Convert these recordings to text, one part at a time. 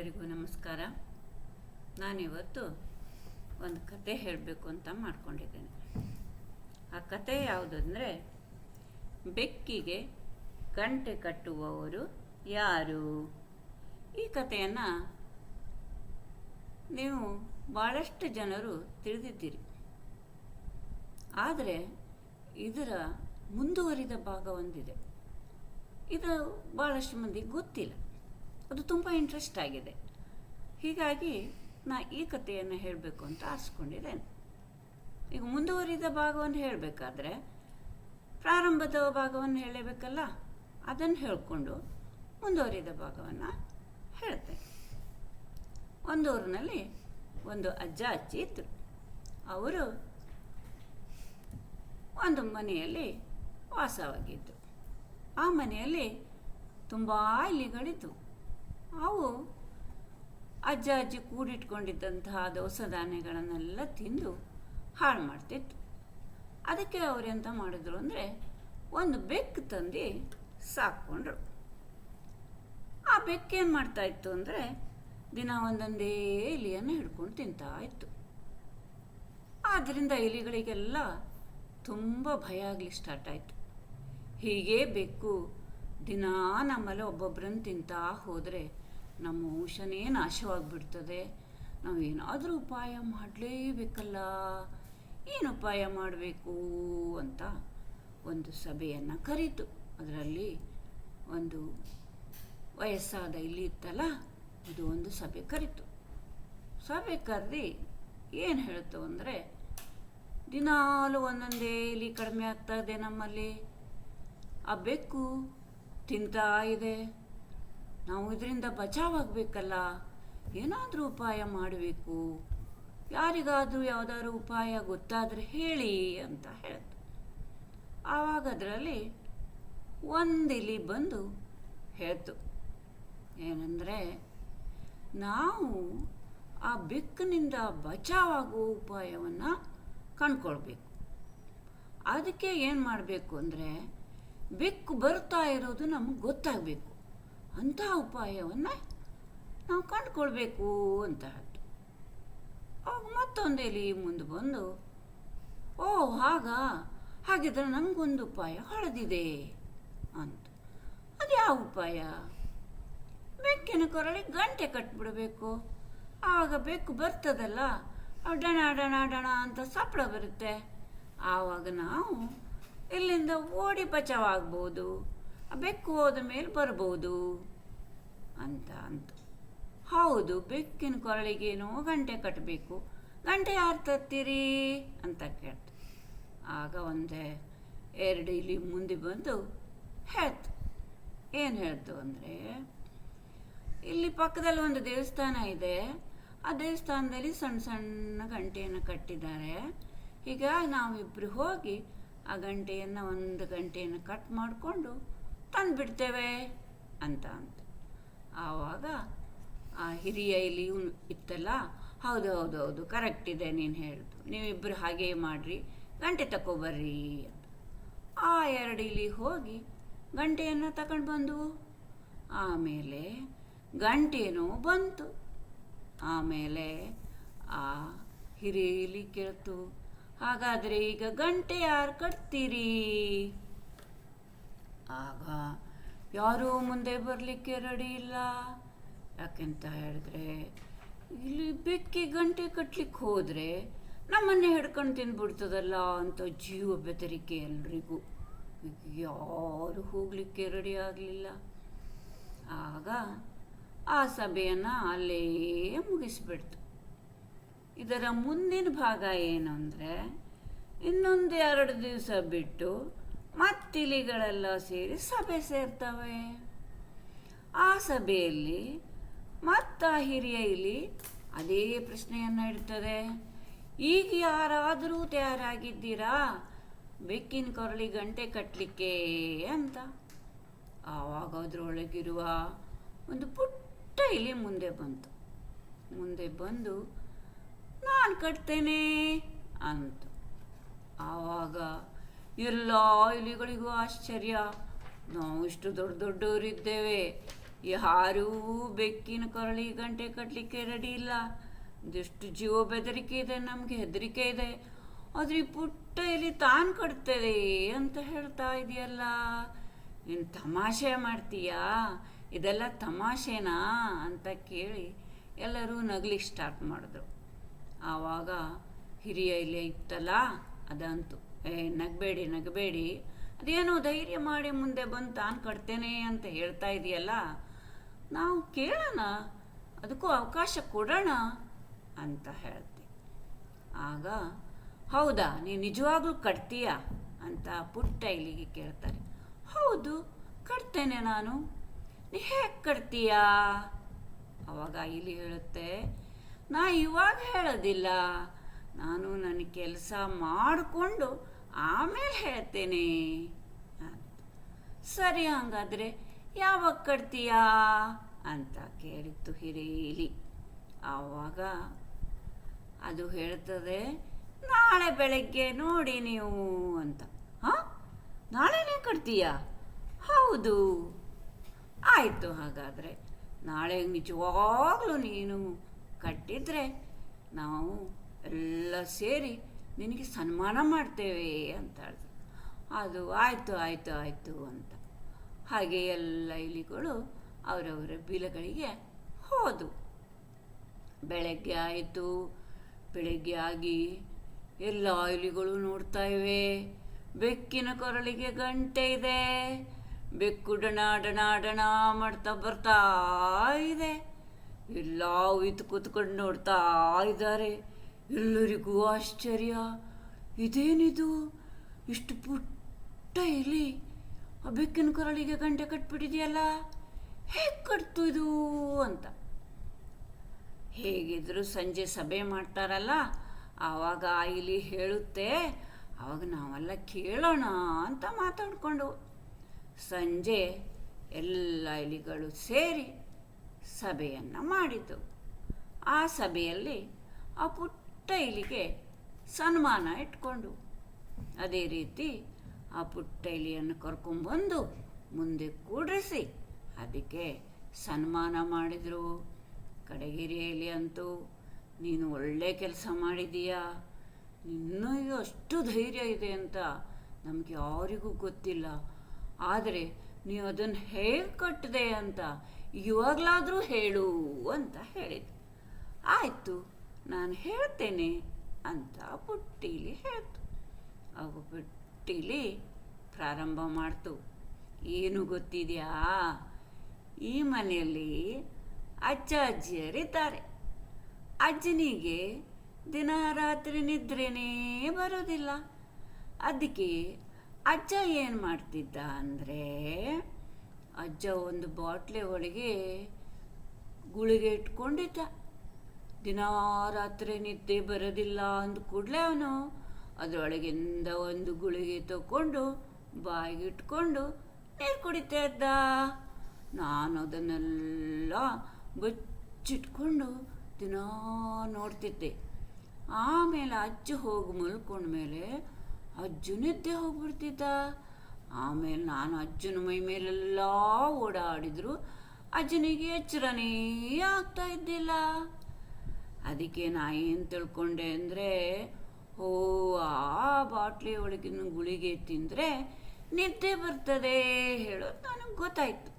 ಎಲ್ಲರಿಗೂ ನಮಸ್ಕಾರ. ನಾನಿವತ್ತು ಒಂದು ಕತೆ ಹೇಳಬೇಕು ಅಂತ ಮಾಡ್ಕೊಂಡಿದ್ದೇನೆ. ಆ ಕತೆ ಯಾವುದಂದರೆ, ಬೆಕ್ಕಿಗೆ ಗಂಟೆ ಕಟ್ಟುವವರು ಯಾರು? ಈ ಕಥೆಯನ್ನು ನೀವು ಭಾಳಷ್ಟು ಜನರು ತಿಳಿದಿದ್ದೀರಿ. ಆದರೆ ಇದರ ಮುಂದುವರಿದ ಭಾಗ ಒಂದಿದೆ. ಇದು ಭಾಳಷ್ಟು ಮಂದಿಗೆ ಗೊತ್ತಿಲ್ಲ. ಅದು ತುಂಬ ಇಂಟ್ರೆಸ್ಟ್ ಆಗಿದೆ. ಹೀಗಾಗಿ ನಾ ಈ ಕಥೆಯನ್ನು ಹೇಳಬೇಕು ಅಂತ ಆರಿಸ್ಕೊಂಡಿದ್ದೇನೆ ಈಗ ಮುಂದುವರಿದ ಭಾಗವನ್ನು ಹೇಳಬೇಕಾದ್ರೆ, ಪ್ರಾರಂಭದ ಭಾಗವನ್ನು ಹೇಳಬೇಕಲ್ಲ? ಅದನ್ನು ಹೇಳಿಕೊಂಡು ಮುಂದುವರಿದ ಭಾಗವನ್ನು ಹೇಳ್ತೇನೆ ಒಂದೂರಿನಲ್ಲಿ ಒಂದು ಅಜ್ಜ ಅಜ್ಜಿ ಇದ್ದರು ಅವರು ಒಂದು ಮನೆಯಲ್ಲಿ ವಾಸವಾಗಿದ್ದರು ಆ ಮನೆಯಲ್ಲಿ ತುಂಬ ಇಲಿಗಳಿದ್ವು. ಅವು ಅಜ್ಜ ಅಜ್ಜಿ ಕೂಡಿಟ್ಕೊಂಡಿದ್ದಂತಹ ದವಸ ಧಾನ್ಯಗಳನ್ನೆಲ್ಲ ತಿಂದು ಹಾಳು ಮಾಡ್ತಿತ್ತು. ಅದಕ್ಕೆ ಅವರೆಂತ ಮಾಡಿದ್ರು ಅಂದರೆ ಒಂದು ಬೆಕ್ಕು ತಂದು ಸಾಕ್ಕೊಂಡ್ರು. ಆ ಬೆಕ್ಕೇನು ಮಾಡ್ತಾ ಇತ್ತು ಅಂದರೆ ದಿನ ಒಂದೊಂದೇ ಇಲಿಯನ್ನು ಹಿಡ್ಕೊಂಡು ತಿಂತಾ ಇತ್ತು. ಆದ್ದರಿಂದ ಇಲಿಗಳಿಗೆಲ್ಲ ತುಂಬ ಭಯ ಆಗಲಿ ಸ್ಟಾರ್ಟ್ ಆಯಿತು. ಹೀಗೇ ಬೆಕ್ಕು ದಿನಾ ನಮ್ಮಲ್ಲಿ ಒಬ್ಬೊಬ್ಬರನ್ನು ತಿಂತಾ ಹೋದರೆ ನಮ್ಮ ವಂಶನೇ ನಾಶವಾಗಿಬಿಡ್ತದೆ? ನಾವು ಏನಾದರೂ ಉಪಾಯ ಮಾಡಲೇಬೇಕಲ್ಲ. ಏನು ಉಪಾಯ ಮಾಡಬೇಕು ಅಂತ ಒಂದು ಸಭೆಯನ್ನು ಕರೀತು. ಅದರಲ್ಲಿ ಒಂದು ವಯಸ್ಸಾದ ಇಲ್ಲಿ ಇತ್ತಲ್ಲ, ಅದು ಒಂದು ಸಭೆ ಕರೀತು. ಸಭೆ ಕರೆದು ಏನು ಹೇಳ್ತು ಅಂದರೆ, ದಿನಾಲು ಒಂದೊಂದೇ ಇಲ್ಲಿ ಕಡಿಮೆ ಆಗ್ತಾ ಇದೆ ನಮ್ಮಲ್ಲಿ. ಆ ಬೆಕ್ಕು ತಿಂತಾ ಇದೆ. ನಾವು ಇದರಿಂದ ಬಚಾವಾಗಬೇಕಲ್ಲ? ಏನಾದರೂ ಉಪಾಯ ಮಾಡಬೇಕು. ಯಾರಿಗಾದರೂ ಯಾವುದಾದ್ರೂ ಉಪಾಯ ಗೊತ್ತಾದರೆ ಹೇಳಿ ಅಂತ ಹೇಳಿದ್ರು ಆವಾಗ ಅದರಲ್ಲಿ ಒಂದು ಇಲಿ ಬಂದು ಹೇಳ್ತು. ಏನಂದರೆ, ನಾವು ಆ ಬೆಕ್ಕಿನಿಂದ ಬಚಾವಾಗುವ ಉಪಾಯವನ್ನು ಕಂಡ್ಕೊಳ್ಬೇಕು. ಅದಕ್ಕೆ ಏನು ಮಾಡಬೇಕು ಅಂದರೆ, ಬೆಕ್ಕು ಬರ್ತಾ ಇರೋದು ನಮಗೆ ಗೊತ್ತಾಗಬೇಕು. ಅಂಥ ಉಪಾಯವನ್ನು ನಾವು ಕಂಡುಕೊಳ್ಬೇಕು ಅಂತ ಹೇಳ್ತು. ಅವಾಗ ಮತ್ತೊಂದು ಎಲಿ ಮುಂದೆ ಬಂದು, ಓ ಆಗ ಹಾಗಿದ್ರೆ ನಂಗೊಂದು ಉಪಾಯ ಹೊಳೆದಿದೆ ಅಂತ. ಅದು ಯಾವ ಉಪಾಯ? ಬೆಕ್ಕಿನ ಕೊರಳಿ ಗಂಟೆ ಕಟ್ಬಿಡಬೇಕು. ಆವಾಗ ಬೆಕ್ಕು ಬರ್ತದಲ್ಲ ಡಣ ಡಣ ಡಣ ಅಂತ ಸಪ್ಪಳ ಬರುತ್ತೆ. ಆವಾಗ ನಾವು ಇಲ್ಲಿಂದ ಓಡಿ ಬಚಾವಾಗ್ಬೋದು ಬೆಕ್ಕು ಹೋದ ಮೇಲೆ ಬರ್ಬೋದು ಅಂತ ಅಂತ. ಹೌದು, ಬೆಕ್ಕಿನ ಕೊರಳಿಗೇನೋ ಗಂಟೆ ಕಟ್ಟಬೇಕು. ಗಂಟೆ ಯಾರು ತತ್ತೀರಿ ಅಂತ ಕೇಳ್ತು. ಆಗ ಒಂದೇ ಎರಡು ಇಲ್ಲಿ ಮುಂದೆ ಬಂದು ಹೇಳ್ತು ಏನು ಹೇಳ್ತು ಅಂದರೆ, ಇಲ್ಲಿ ಪಕ್ಕದಲ್ಲಿ ಒಂದು ದೇವಸ್ಥಾನ ಇದೆ. ಆ ದೇವಸ್ಥಾನದಲ್ಲಿ ಸಣ್ಣ ಸಣ್ಣ ಗಂಟೆಯನ್ನು ಕಟ್ಟಿದ್ದಾರೆ. ಈಗ ನಾವಿಬ್ಬರು ಹೋಗಿ ಆ ಗಂಟೆಯನ್ನು ಒಂದು ಗಂಟೆಯನ್ನು ಕಟ್ ಮಾಡಿಕೊಂಡು ತಂದುಬಿಡ್ತೇವೆ ಅಂತ ಅಂತ. ಆವಾಗ ಆ ಹಿರಿಯ ಇಲ್ಲಿ ಇತ್ತಲ್ಲ? ಹೌದು ಹೌದು ಹೌದು ಕರೆಕ್ಟ್ ಇದೆ ನೀನು ಹೇಳಿದ್ದು ನೀವಿಬ್ಬರು ಹಾಗೇ ಮಾಡಿರಿ, ಗಂಟೆ ತಗೊಬರ್ರಿ ಅಂತ. ಆ ಎರಡು ಇಲ್ಲಿ ಹೋಗಿ ಗಂಟೆಯನ್ನು ತಗೊಂಡು ಬಂದವು ಆಮೇಲೆ ಗಂಟೆನೂ ಬಂತು. ಆಮೇಲೆ ಆ ಹಿರಿಯ ಇಲಿ ಕೇಳ್ತು, ಹಾಗಾದರೆ ಈಗ ಗಂಟೆ ಯಾರು ಕಟ್ತೀರಿ? ಆಗ ಯಾರೂ ಮುಂದೆ ಬರಲಿಕ್ಕೆ ರೆಡಿ ಇಲ್ಲ. ಯಾಕೆಂತ ಹೇಳಿದ್ರೆ, ಇಲ್ಲಿ ಬೆಕ್ಕಿ ಗಂಟೆ ಕಟ್ಲಿಕ್ಕೆ ಹೋದರೆ ನಮ್ಮನ್ನೇ ಹಿಡ್ಕೊಂಡು ತಿಂದ್ಬಿಡ್ತದಲ್ಲ ಅಂತ ಜೀವ ಬೆದರಿಕೆ ಎಲ್ರಿಗೂ. ಯಾರು ಹೋಗಲಿಕ್ಕೆ ರೆಡಿ ಆಗಲಿಲ್ಲ. ಆಗ ಆ ಸಭೆಯನ್ನು ಅಲ್ಲೇ ಮುಗಿಸ್ಬಿಡ್ತು. ಇದರ ಮುಂದಿನ ಭಾಗ ಏನು ಇನ್ನೊಂದು ಎರಡು ದಿವಸ ಬಿಟ್ಟು ಮತ್ತಿಲಿಗಳೆಲ್ಲ ಸೇರಿ ಸಭೆ ಸೇರ್ತವೆ. ಆ ಸಭೆಯಲ್ಲಿ ಮತ್ತ ಹಿರಿಯ ಇಲಿ ಅದೇ ಪ್ರಶ್ನೆಯನ್ನು ಇಡ್ತದೆ. ಈಗ ಯಾರಾದರೂ ತಯಾರಾಗಿದ್ದೀರಾ? ಬೆಕ್ಕಿನ ಕೊರಳಿ ಗಂಟೆ ಕಟ್ಟಲಿಕ್ಕೆ ಅಂತ. ಆವಾಗ ಅದರೊಳಗಿರುವ ಒಂದು ಪುಟ್ಟ ಇಲಿ ಮುಂದೆ ಬಂತು. ಮುಂದೆ ಬಂದು, ನಾನು ಕಟ್ತೇನೆ ಅಂತ. ಆವಾಗ ಎಲ್ಲ ಇಲಿಗಳಿಗೂ ಆಶ್ಚರ್ಯ. ನಾವು ಇಷ್ಟು ದೊಡ್ಡ ದೊಡ್ಡವರಿದ್ದೇವೆ. ಯಾರೂ ಬೆಕ್ಕಿನ ಕೊರಳಿ ಗಂಟೆ ಕಟ್ಟಲಿಕ್ಕೆ ರೆಡಿ ಇಲ್ಲ. ಇದೆಷ್ಟು ಜೀವ ಬೆದರಿಕೆ ಇದೆ, ನಮಗೆ ಹೆದರಿಕೆ ಇದೆ. ಆದರೆ ಪುಟ್ಟ ಇಲ್ಲಿ ತಾನು ಕಟ್ತದೆ ಅಂತ ಹೇಳ್ತಾ ಇದೆಯಲ್ಲ. ನೀನು ತಮಾಷೆ ಮಾಡ್ತೀಯಾ? ಇದೆಲ್ಲ ತಮಾಷೆನಾ ಅಂತ ಕೇಳಿ ಎಲ್ಲರೂ ನಗ್ಲಿಕ್ಕೆ ಸ್ಟಾರ್ಟ್ ಮಾಡಿದ್ರು. ಆವಾಗ ಹಿರಿಯ ಇಲ್ಲೇ ಇತ್ತಲ್ಲ, ಅದಂತು. ಏ, ನಗಬೇಡಿ ನಗಬೇಡಿ. ಅದೇನೋ ಧೈರ್ಯ ಮಾಡಿ ಮುಂದೆ ಬಂದು ತಾನು ಕಟ್ತೇನೆ ಅಂತ ಹೇಳ್ತಾ ಇದೆಯಲ್ಲ? ನಾವು ಕೇಳೋಣ. ಅದಕ್ಕೂ ಅವಕಾಶ ಕೊಡೋಣ ಅಂತ ಹೇಳ್ತೆ ಆಗ, ಹೌದಾ ನೀನು ನಿಜವಾಗ್ಲೂ ಕಟ್ತೀಯಾ ಅಂತ ಪುಟ್ಟ ಇಲ್ಲಿಗೆ ಕೇಳ್ತಾರೆ. ಹೌದು, ಕಟ್ತೇನೆ ನಾನು. ನೀ ಹೇಗೆ ಕಟ್ತೀಯಾ? ಅವಾಗ ಇಲ್ಲಿ ಹೇಳುತ್ತೆ, ನಾ ಇವಾಗ ಹೇಳೋದಿಲ್ಲ. ನಾನು ನನ್ನ ಕೆಲಸ ಮಾಡಿಕೊಂಡು ಆಮೇಲೆ ಹೇಳ್ತೇನೆ. ಸರಿ ಹಂಗಾದ್ರೆ ಯಾವಾಗ ಕಟ್ತೀಯಾ ಅಂತ ಕೇಳಿತ್ತು ಹಿರೇಲಿ. ಆವಾಗ ಅದು ಹೇಳ್ತದೆ, ನಾಳೆ ಬೆಳಗ್ಗೆ ನೋಡಿ ನೀವು ಅಂತ. ಹಾಂ? ನಾಳೆನೇ ಕಟ್ತೀಯಾ? ಹೌದು. ಆಯಿತು ಹಾಗಾದರೆ, ನಾಳೆ ನಿಜವಾಗ್ಲೂ ನೀನು ಕಟ್ಟಿದ್ರೆ ನಾವು ಎಲ್ಲ ಸೇರಿ ನಿನಗೆ ಸನ್ಮಾನ ಮಾಡ್ತೇವೆ ಅಂತ ಹೇಳಿದ್ರು. ಅದು ಆಯಿತು ಆಯಿತು ಆಯಿತು ಅಂತ. ಹಾಗೆ ಎಲ್ಲ ಇಲಿಗಳು ಅವರವರ ಬಿಲಗಳಿಗೆ ಹೋದು. ಬೆಳಗ್ಗೆ ಆಯಿತು, ಬೆಳಗ್ಗೆ ಆಗಿ ಎಲ್ಲ ಇಲಿಗಳು ನೋಡ್ತಾ ಇವೆ. ಬೆಕ್ಕಿನ ಕೊರಳಿಗೆ ಗಂಟೆ ಇದೆ. ಬೆಕ್ಕು ಡಣ ಡಣ ಡಣ ಮಾಡ್ತಾ ಬರ್ತಾ ಇದೆ. ಎಲ್ಲ ಉಯ್ತು ಕೂತ್ಕೊಂಡು ನೋಡ್ತಾ ಇದ್ದಾರೆ. ಎಲ್ಲರಿಗೂ ಆಶ್ಚರ್ಯ. ಇದೇನಿದು? ಇಷ್ಟು ಪುಟ್ಟ ಇಲಿ ಆ ಬೆಕ್ಕಿನ ಕೊರಳಿಗೆ ಗಂಟೆ ಕಟ್ಬಿಟ್ಟಿದೆಯಲ್ಲ? ಹೇಗೆ ಕಟ್ತು ಇದು ಅಂತ. ಹೇಗಿದ್ರು ಸಂಜೆ ಸಭೆ ಮಾಡ್ತಾರಲ್ಲ, ಆವಾಗ ಆ ಇಲಿ ಹೇಳುತ್ತೆ, ಆವಾಗ ನಾವೆಲ್ಲ ಕೇಳೋಣ ಅಂತ ಮಾತಾಡಿಕೊಂಡು. ಸಂಜೆ ಎಲ್ಲ ಇಲಿಗಳು ಸೇರಿ ಸಭೆಯನ್ನು ಮಾಡಿತು ಆ ಸಭೆಯಲ್ಲಿ ಆ ಪುಟ್ಟ ಇಲಿಗೆ ಸನ್ಮಾನ ಇಟ್ಕೊಂಡು. ಅದೇ ರೀತಿ ಆ ಪುಟ್ಟೈಲಿಯನ್ನು ಕರ್ಕೊಂಬಂದು ಮುಂದೆ ಕೂಡಿಸಿ ಅದಕ್ಕೆ ಸನ್ಮಾನ ಮಾಡಿದರು. ಕಡೆಗಿರಿಯಲ್ಲಿ ಅಂತೂ ನೀನು ಒಳ್ಳೆ ಕೆಲಸ ಮಾಡಿದೀಯಾ ನಿನ್ನೂ ಅಷ್ಟು ಧೈರ್ಯ ಇದೆ ಅಂತ ನಮಗೆ ಯಾರಿಗೂ ಗೊತ್ತಿಲ್ಲ. ಆದರೆ ನೀವು ಅದನ್ನು ಹೇಗೆ ಕಟ್ಟಿದೆ ಅಂತ ಇವಾಗಲಾದರೂ ಹೇಳು ಅಂತ ಹೇಳಿದೆ ಆಯಿತು. ನಾನು ಹೇಳ್ತೇನೆ ಅಂತ ಬುಟ್ಟಿಲಿ ಹೇಳ್ತು. ಅವು ಬುಟ್ಟಿಲಿ ಪ್ರಾರಂಭ ಮಾಡ್ತು. ಏನು ಗೊತ್ತಿದೆಯಾ? ಈ ಮನೆಯಲ್ಲಿ ಅಜ್ಜ ಅಜ್ಜಿಯರಿದ್ದಾರೆ. ಅಜ್ಜನಿಗೆ ದಿನ ರಾತ್ರಿ ನಿದ್ರೆನೇ ಬರೋದಿಲ್ಲ ಅದಕ್ಕೆ ಅಜ್ಜ ಏನು ಮಾಡ್ತಿದ್ದ ಅಂದರೆ ಅಜ್ಜ ಒಂದು ಬಾಟ್ಲೆ ಒಳಗೆ ಗುಳಿಗೆ ಇಟ್ಕೊಂಡಿದ್ದ. ದಿನ ರಾತ್ರಿ ನಿದ್ದೆ ಬರೋದಿಲ್ಲ ಅಂದ ಕೂಡಲೇ ಅವನು ಅದರೊಳಗಿಂದ ಒಂದು ಗುಳಿಗೆ ತಗೊಂಡು ಬಾಯಿಗಿಟ್ಕೊಂಡು ನೀರು ಕುಡಿತಾ ಇದ್ದ? ನಾನು ಅದನ್ನೆಲ್ಲ ಬಚ್ಚಿಟ್ಕೊಂಡು ದಿನ ನೋಡ್ತಿದ್ದೆ. ಆಮೇಲೆ ಅಜ್ಜ ಹೋಗಿ ಮಲ್ಕೊಂಡ್ಮೇಲೆ ಅಜ್ಜು ನಿದ್ದೆ ಹೋಗ್ಬಿಡ್ತಿದ್ದ. ಆಮೇಲೆ ನಾನು ಅಜ್ಜನ ಮೈ ಮೇಲೆಲ್ಲ ಓಡಾಡಿದ್ರು. ಅಜ್ಜನಿಗೆ ಎಚ್ಚರನೇ ಆಗ್ತಾ ಇದ್ದಿಲ್ಲ. ಅದಕ್ಕೆ ನಾ ಏನು ತಿಳ್ಕೊಂಡೆ ಅಂದರೆ, ಓ, ಆ ಬಾಟ್ಲಿ ಒಳಗಿನ ಗುಳಿಗೆ ತಿಂದರೆ ನಿದ್ದೆ ಬರ್ತದೆ ಹೇಳೋದು ನನಗೆ ಗೊತ್ತಾಯ್ತು.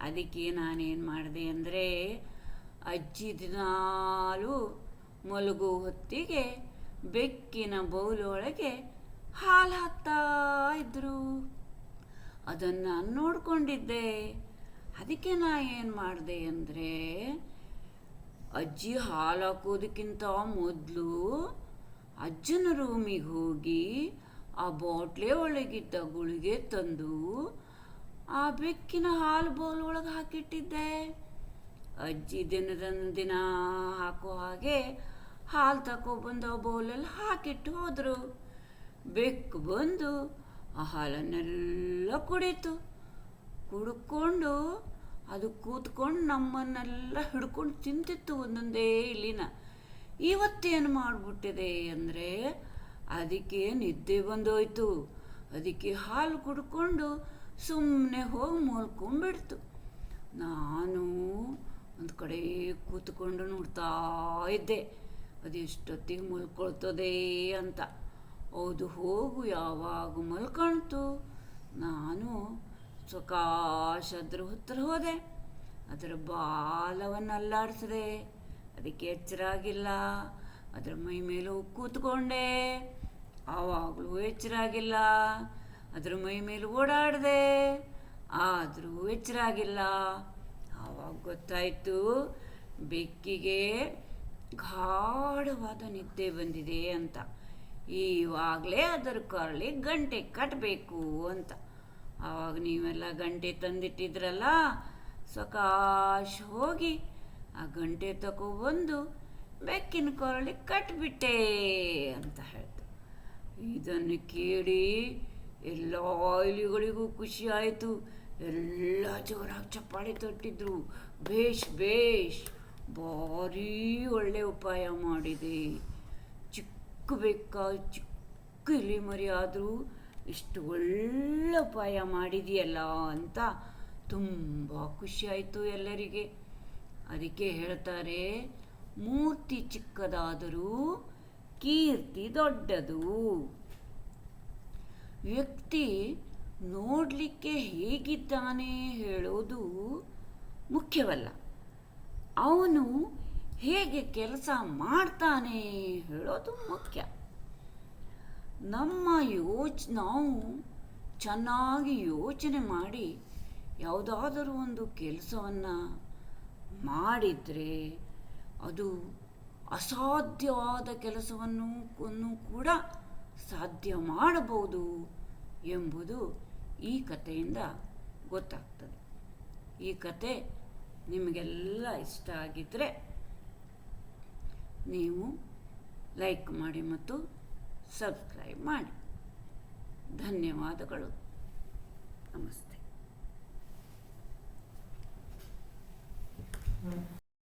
ಅದಕ್ಕೆ ನಾನೇನು ಮಾಡಿದೆ ಅಂದರೆ, ಅಜ್ಜಿ ದಿನಾಲು ಮಲಗೋ ಹೊತ್ತಿಗೆ ಬೆಕ್ಕಿನ ಬೌಲೊಳಗೆ ಹಾಲು ಹಾಕ್ತಾ ಇದ್ರು. ಅದನ್ನು ನೋಡಿಕೊಂಡಿದ್ದೆ ನೋಡ್ಕೊಂಡಿದ್ದೆ. ಅದಕ್ಕೆ ನಾ ಏನು ಮಾಡಿದೆ ಅಂದರೆ ಅಜ್ಜಿ ಹಾಲು ಹಾಕೋದಕ್ಕಿಂತ ಮೊದಲು ಅಜ್ಜನ ರೂಮಿಗೆ ಹೋಗಿ ಆ ಬಾಟ್ಲೆ ಒಳಗಿದ್ದ ಗುಳಿಗೆ ತಂದು ಆ ಬೆಕ್ಕಿನ ಹಾಲು ಬೌಲ್ ಒಳಗೆ ಹಾಕಿಟ್ಟಿದ್ದೆ. ಅಜ್ಜಿ ದಿನದ ದಿನ ಹಾಕೋ ಹಾಗೆ ಹಾಲು ತಗೊಬಂದು ಆ ಬೌಲಲ್ಲಿ ಹಾಕಿಟ್ಟು ಹೋದರು. ಬೆಕ್ಕು ಬಂದು ಆ ಹಾಲನ್ನೆಲ್ಲ ಕುಡಿತು. ಕುಡ್ಕೊಂಡು ಅದು ಕೂತ್ಕೊಂಡು ನಮ್ಮನ್ನೆಲ್ಲ ಹಿಡ್ಕೊಂಡು ತಿಂತಿತ್ತು ಒಂದೊಂದೇ ಇಲ್ಲಿನ. ಇವತ್ತೇನು ಮಾಡಿಬಿಟ್ಟಿದೆ ಅಂದರೆ ಅದಕ್ಕೆ ನಿದ್ದೆ ಬಂದೋಯ್ತು. ಅದಕ್ಕೆ ಹಾಲು ಕುಡ್ಕೊಂಡು ಸುಮ್ಮನೆ ಹೋಗಿ ಮಲ್ಕೊಂಡ್ಬಿಡ್ತು ಒಂದು ಕಡೆ ಕೂತ್ಕೊಂಡು ನೋಡ್ತಾ ಇದ್ದೆ. ಅದು ಎಷ್ಟೊತ್ತಿಗೆ ಮಲ್ಕೊಳ್ತದೆ ಅಂತ. ಹೌದು, ಹೋಗು, ಯಾವಾಗ ಮಲ್ಕೊಳ್ತು. ನಾನು ಸಕಾಶ ಅದ್ರ ಹತ್ರ ಹೋದೆ. ಅದರ ಬಾಲವನ್ನು ಅಲ್ಲಾಡಿಸಿದೆ. ಅದಕ್ಕೆ ಎಚ್ಚರಾಗಿಲ್ಲ. ಅದರ ಮೈ ಮೇಲೂ ಕೂತ್ಕೊಂಡೆ. ಆವಾಗಲೂ ಎಚ್ಚರಾಗಿಲ್ಲ. ಅದರ ಮೈ ಮೇಲೆ ಓಡಾಡಿದೆ. ಆದರೂ ಎಚ್ಚರಾಗಿಲ್ಲ. ಆವಾಗ ಗೊತ್ತಾಯಿತು, ಬೆಕ್ಕಿಗೆ ಗಾಢವಾದ ನಿದ್ದೆ ಬಂದಿದೆ ಅಂತ. ಈವಾಗಲೇ ಅದರ ಕೊರಳಿ ಗಂಟೆ ಕಟ್ಟಬೇಕು ಅಂತ. ಆವಾಗ ನೀವೆಲ್ಲ ಗಂಟೆ ತಂದಿಟ್ಟಿದ್ರಲ್ಲ, ಸಕಾಶ ಹೋಗಿ ಆ ಗಂಟೆ ತಗೊಬಂದು ಬೆಕ್ಕಿನ ಕೊರಳಿ ಕಟ್ಬಿಟ್ಟೆ ಅಂತ ಹೇಳ್ತು. ಇದನ್ನು ಕೇಳಿ ಎಲ್ಲ ಇಲಿಗಳಿಗೂ ಖುಷಿ ಆಯಿತು. ಎಲ್ಲ ಜೋರಾಗಿ ಚಪ್ಪಾಳೆ ತೊಟ್ಟಿದ್ರು. ಭೇಷ್ ಭೇಷ್ ಭಾರೀ ಒಳ್ಳೆ ಉಪಾಯ ಮಾಡಿದೆ. ಚಿಕ್ಕ ಬೆಕ್ಕ ಚಿಕ್ಕ ಇಲಿ ಮರಿ ಆದರೂ ಇಷ್ಟು ಒಳ್ಳೆ ಉಪಾಯ ಮಾಡಿದೆಯಲ್ಲ ಅಂತ ತುಂಬ ಖುಷಿಯಾಯಿತು ಎಲ್ಲರಿಗೆ. ಅದಕ್ಕೆ ಹೇಳ್ತಾರೆ, ಮೂರ್ತಿ ಚಿಕ್ಕದಾದರೂ ಕೀರ್ತಿ ದೊಡ್ಡದು. ವ್ಯಕ್ತಿ ನೋಡಲಿಕ್ಕೆ ಹೇಗಿದ್ದಾನೆ ಹೇಳೋದು ಮುಖ್ಯವಲ್ಲ. ಅವನು ಹೇಗೆ ಕೆಲಸ ಮಾಡ್ತಾನೆ ಹೇಳೋದು ಮುಖ್ಯ. ನಮ್ಮ ಯೋಚ್, ನಾವು ಚೆನ್ನಾಗಿ ಯೋಚನೆ ಮಾಡಿ ಯಾವುದಾದರೂ ಒಂದು ಕೆಲಸವನ್ನು ಮಾಡಿದರೆ ಅದು ಅಸಾಧ್ಯವಾದ ಕೆಲಸವನ್ನು ಕೂಡ ಸಾಧ್ಯ ಮಾಡಬಹುದು ಎಂಬುದು ಈ ಕಥೆಯಿಂದ ಗೊತ್ತಾಗ್ತದೆ. ಈ ಕತೆ ನಿಮಗೆಲ್ಲ ಇಷ್ಟ ಆಗಿದ್ದರೆ ನೀವು ಲೈಕ್ ಮಾಡಿ ಮತ್ತು ಸಬ್ಸ್ಕ್ರೈಬ್ ಮಾಡಿ. ಧನ್ಯವಾದಗಳು. ನಮಸ್ತೆ.